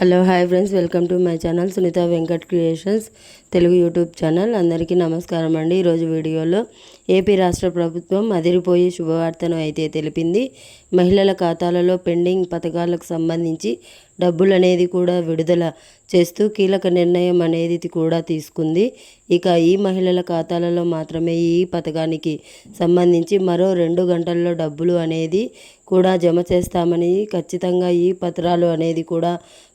Hello hi friends. Welcome to my channel Sunitha Venkat creations Telugu YouTube channel. అందరికీ నమస్కారం అండి. ఈరోజు వీడియోలో ఏపీ రాష్ట్ర ప్రభుత్వం అదిరిపోయి శుభవార్తను అయితే తెలిపింది. మహిళల ఖాతాలలో పెండింగ్ పథకాలకు సంబంధించి డబ్బులు అనేది కూడా విడుదల చేస్తూ కీలక నిర్ణయం అనేది కూడా తీసుకుంది. ఇక ఈ మహిళల ఖాతాలలో మాత్రమే ఈ పథకానికి సంబంధించి మరో రెండు గంటల్లో డబ్బులు అనేది కూడా జమ చేస్తామని ఖచ్చితంగా ఈ పత్రాలు అనేది కూడా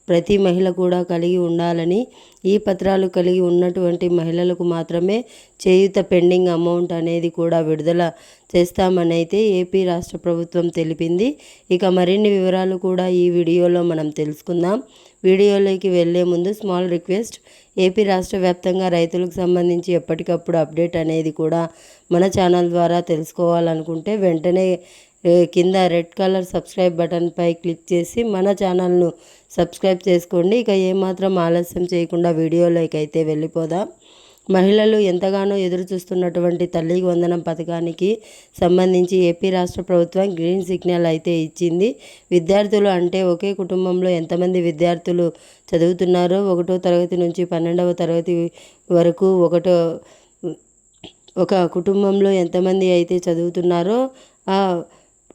ప్రతి మహిళ కూడా కలిగి ఉండాలని ఈ పత్రాలు కలిగి ఉన్నటువంటి మహిళలకు మాత్రమే చేయుత పెండింగ్ అమౌంట్ అనేది కూడా విడుదల చేస్తామని అయితే ఏపీ రాష్ట్ర ప్రభుత్వం తెలిపింది. ఇక మరిన్ని వివరాలు కూడా ఈ వీడియోలో మనం తెలుసుకుందాం. వీడియోలోకి వెళ్ళే ముందు స్మాల్ రిక్వెస్ట్ ఏపీ రాష్ట్ర వ్యాప్తంగా రైతులకు సంబంధించి ఎప్పటికప్పుడు అప్డేట్ అనేది కూడా మన ఛానల్ ద్వారా తెలుసుకోవాలనుకుంటే వెంటనే కింద రెడ్ కలర్ సబ్స్క్రైబ్ బటన్పై క్లిక్ చేసి మన ఛానల్ను సబ్స్క్రైబ్ చేసుకోండి. ఇక ఏమాత్రం ఆలస్యం చేయకుండా వీడియోలోకి అయితే వెళ్ళిపోదాం. మహిళలు ఎంతగానో ఎదురు చూస్తున్నటువంటి తల్లికి వందనం పథకానికి సంబంధించి ఏపీ రాష్ట్ర ప్రభుత్వం గ్రీన్ సిగ్నల్ అయితే ఇచ్చింది. విద్యార్థులు అంటే ఒకే కుటుంబంలో ఎంతమంది విద్యార్థులు చదువుతున్నారో ఒకటో తరగతి నుంచి పన్నెండవ తరగతి వరకు ఒకటో ఒక కుటుంబంలో ఎంతమంది అయితే చదువుతున్నారో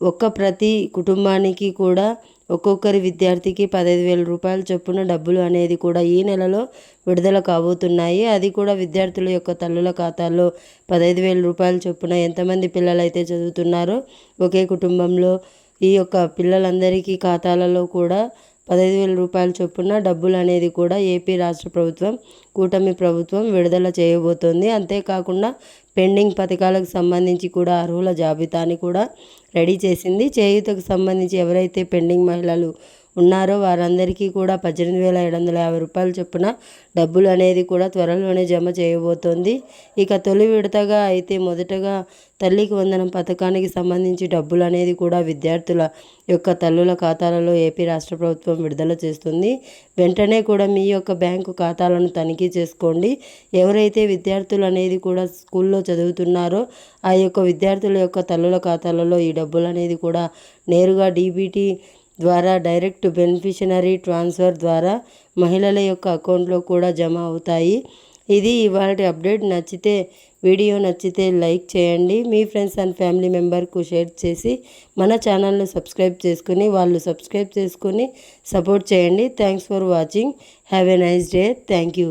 ఒక్క ప్రతి కుటుంబానికి కూడా ఒక్కొక్కరి విద్యార్థికి పదహైదు వేల రూపాయల చొప్పున డబ్బులు అనేది కూడా ఈ నెలలో విడుదల కాబోతున్నాయి. అది కూడా విద్యార్థుల యొక్క తల్లుల ఖాతాల్లో పదహైదు వేల రూపాయల చొప్పున ఎంతమంది పిల్లలు అయితే చదువుతున్నారో ఒకే కుటుంబంలో ఈ యొక్క పిల్లలందరికీ ఖాతాలలో కూడా పదహైదు వేల రూపాయల చొప్పున డబ్బులు అనేది కూడా ఏపీ రాష్ట్ర ప్రభుత్వం కూటమి ప్రభుత్వం విడుదల చేయబోతోంది. అంతేకాకుండా పెండింగ్ పథకాలకు సంబంధించి కూడా అర్హుల జాబితాని కూడా రెడీ చేసింది. చేయూతకు సంబంధించి ఎవరైతే పెండింగ్ మహిళలు ఉన్నారో వారందరికీ కూడా పద్దెనిమిది వేల ఏడు వందల యాభై రూపాయలు చొప్పున డబ్బులు అనేది కూడా త్వరలోనే జమ చేయబోతోంది. ఇక తొలి విడతగా అయితే మొదటగా తల్లికి వందనం పథకానికి సంబంధించి డబ్బులు అనేది కూడా విద్యార్థుల యొక్క తల్లుల ఖాతాలలో ఏపీ రాష్ట్ర ప్రభుత్వం విడుదల చేస్తుంది. వెంటనే కూడా మీ యొక్క బ్యాంకు ఖాతాలను తనిఖీ చేసుకోండి. ఎవరైతే విద్యార్థులు అనేది కూడా స్కూల్లో చదువుతున్నారో ఆ యొక్క విద్యార్థుల యొక్క తల్లుల ఖాతాలలో ఈ డబ్బులు అనేది కూడా నేరుగా డీబీటీ ద్వారా డైరెక్ట్ బెనిఫిషనరీ ట్రాన్స్ఫర్ ద్వారా మహిళల యొక్క అకౌంట్లో కూడా జమ అవుతాయి. ఇది ఇవాళ అప్డేట్ నచ్చితే వీడియో నచ్చితే లైక్ చేయండి. మీ ఫ్రెండ్స్ అండ్ ఫ్యామిలీ మెంబర్కు షేర్ చేసి మన ఛానల్ను సబ్స్క్రైబ్ చేసుకుని వాళ్ళు సబ్స్క్రైబ్ చేసుకుని సపోర్ట్ చేయండి. Thanks for watching. Have a nice day. Thank you.